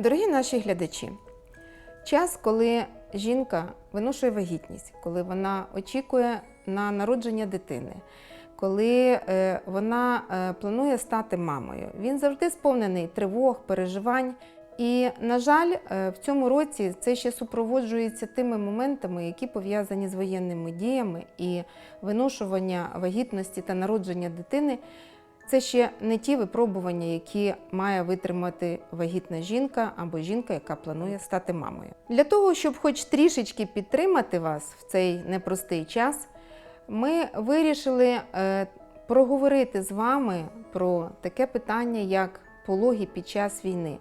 Дорогі наші глядачі, час, коли жінка виношує вагітність, коли вона очікує на народження дитини, коли е, вона е, планує стати мамою, він завжди сповнений тривог, переживань. І, на жаль, е, в цьому році це ще супроводжується тими моментами, які пов'язані з воєнними діями і виношування вагітності та народження дитини. Це ще не ті випробування, які має витримати вагітна жінка або жінка, яка планує стати мамою. Для того, щоб хоч трішечки підтримати вас в цей непростий час, ми вирішили е, проговорити з вами про таке питання, як пологи під час війни,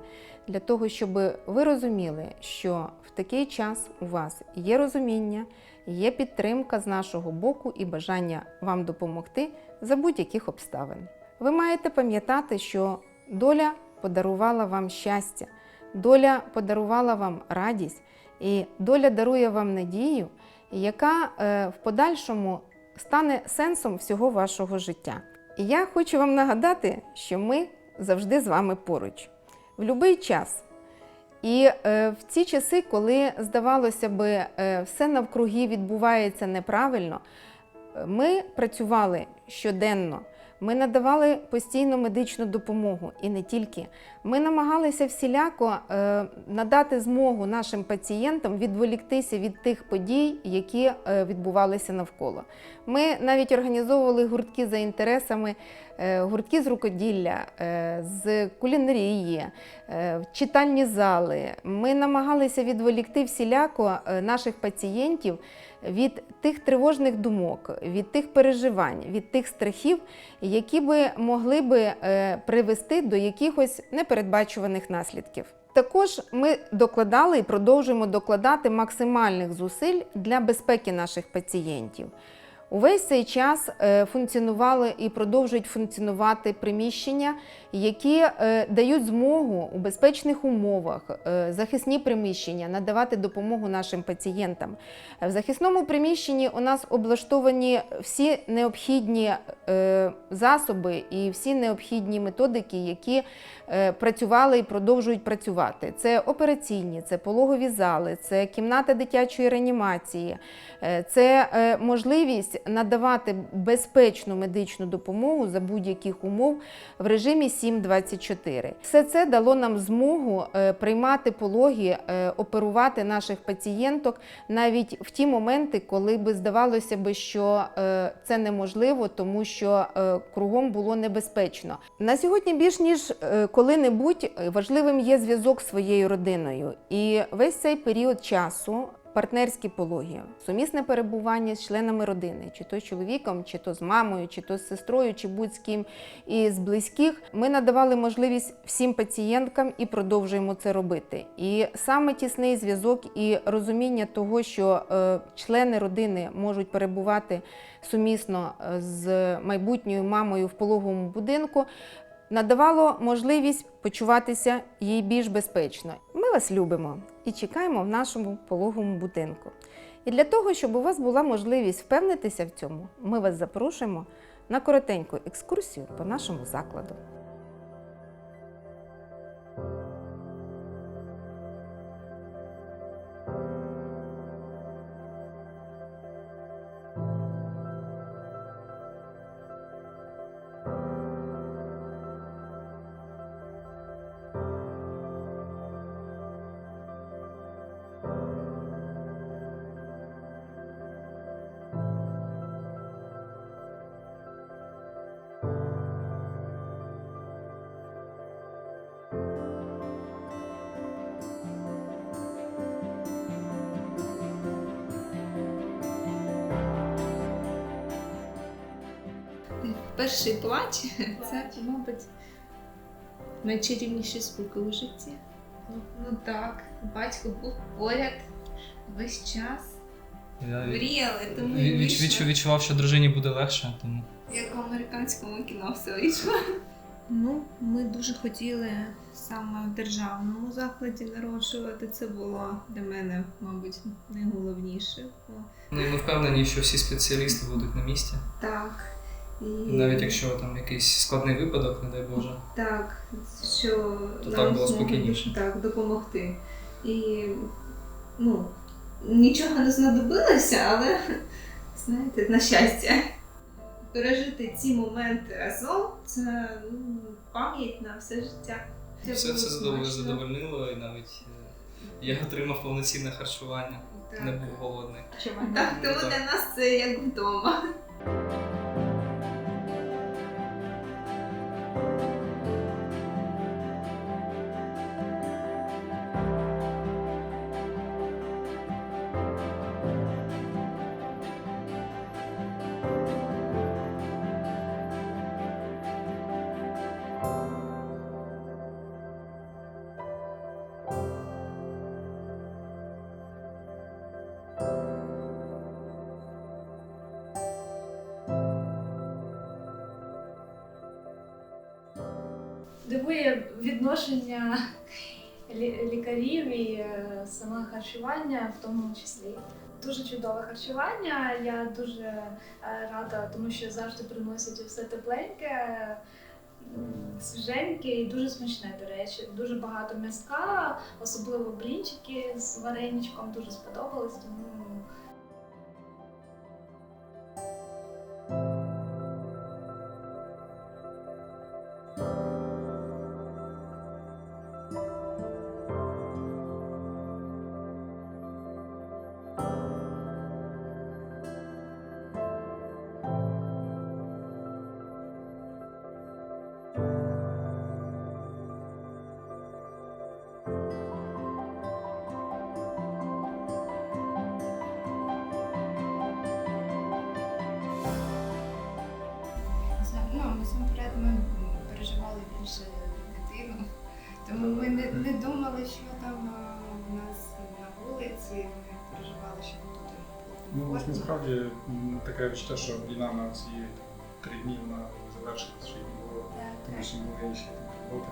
для того, щоб ви розуміли, що в такий час у вас є розуміння, є підтримка з нашого боку і бажання вам допомогти за будь-яких обставин. Ви маєте пам'ятати, що доля подарувала вам щастя, доля подарувала вам радість, і доля дарує вам надію, яка е, в подальшому стане сенсом всього вашого життя. І я хочу вам нагадати, що ми завжди з вами поруч в будь-який час. І е, в ці часи, коли, здавалося би, е, все навкруги відбувається неправильно, ми працювали щоденно. Ми надавали постійно медичну допомогу і не тільки. Ми намагалися всіляко е, надати змогу нашим пацієнтам відволіктися від тих подій, які е, відбувалися навколо. Ми навіть організовували гуртки за інтересами, е, гуртки з рукоділля, з кулінарії, читальні зали. Ми намагалися відволікти всіляко наших пацієнтів від тих тривожних думок, від тих переживань, від тих страхів, які би могли би е, привести до якихось непередбачуваних наслідків. Також ми докладали і продовжуємо докладати максимальних зусиль для безпеки наших пацієнтів. Увесь цей час е, функціонували і продовжують функціонувати приміщення, які е, дають змогу у безпечних умовах, е, захисні приміщення надавати допомогу нашим пацієнтам. В захисному приміщенні у нас облаштовані всі необхідні засоби і всі необхідні методики, які працювали і продовжують працювати. Це операційні, це пологові зали, це кімната дитячої реанімації, це можливість надавати безпечну медичну допомогу за будь-яких умов в режимі 7-24. Все це дало нам змогу е, приймати пологи, е, оперувати наших пацієнток навіть в ті моменти, коли би здавалося би, що е, це неможливо, тому що кругом було небезпечно. На сьогодні більш ніж коли-небудь важливим є зв'язок з своєю родиною, і весь цей період часу. Партнерські пологи, сумісне перебування з членами родини, чи то з чоловіком, чи то з мамою, чи то з сестрою, чи будь з ким із близьких. Ми надавали можливість всім пацієнткам і продовжуємо це робити. І саме тісний зв'язок і розуміння того, що е, члени родини можуть перебувати сумісно е, з майбутньою мамою в пологовому будинку. Надавало можливість почуватися їй більш безпечно. Ми вас любимо і чекаємо в нашому пологовому будинку. І для того, щоб у вас була можливість впевнитися в цьому, ми вас запрошуємо на коротеньку екскурсію по нашому закладу. Перший плач це, мабуть, найчарівніші звуки у житті. Ну, так, батько був поряд весь час. Я Мріяли, тому і ві- відч- відчував, що дружині буде легше, тому Як в американському кіно все вийшло. Ну, ми дуже хотіли саме в державному закладі народжувати. Це було для мене, мабуть, найголовніше. Ну, і ми впевнені, що всі спеціалісти будуть на місці. Так. І Навіть якщо там якийсь складний випадок, не дай Боже. так, що То нам так було спокійніше. так допомогти. І ну, нічого не знадобилося, але знаєте, на щастя. Пережити ці моменти разом це ну, пам'ять на все життя. Це Все це задоволено, задовольнило, і навіть е, я отримав повноцінне харчування, Так. не був голодний. Так, тому для нас це як вдома. Дивує відношення лі- лікарів і е, саме харчування в тому числі. Дуже чудове харчування. Я дуже е, рада, тому що завжди приносять все тепленьке, м, свіженьке і дуже смачне, до речі. Дуже багато м'язка, особливо блінчики з вареничком дуже сподобались. Тому переживали дитину, тому ми не, не думали, що там а, у нас на вулиці. Ми переживали, що тут Ну, насправді таке відчуття, що війна на ці три дні вона завершилася, що їх не було, тому що були інші роботи.